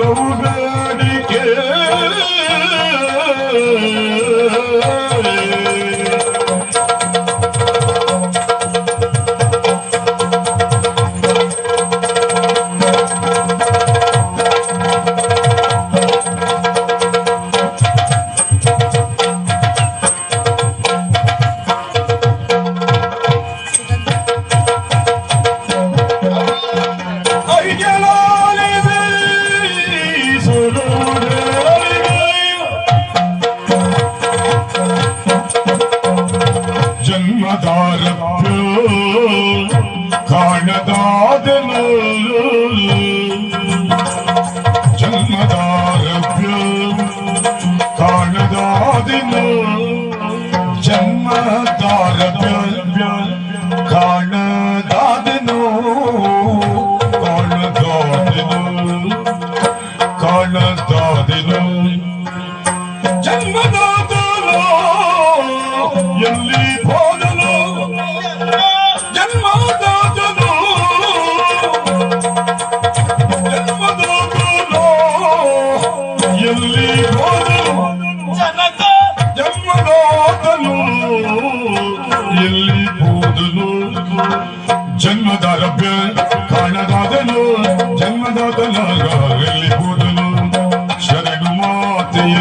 ಒಲವು ಬೇಡಿಕೆ cennetten ölürüm Cennete Rabbim Karnedaden ölürüm Cennete Rabbim Karnedaden ölürüm Karnedaden ölürüm Karnedaden ölürüm Cennete ölürüm Yalli జన్మద లభ్య కానదాదను జన్మదాతలాగా వెళ్ళిపోదును శరణు మాతయ్య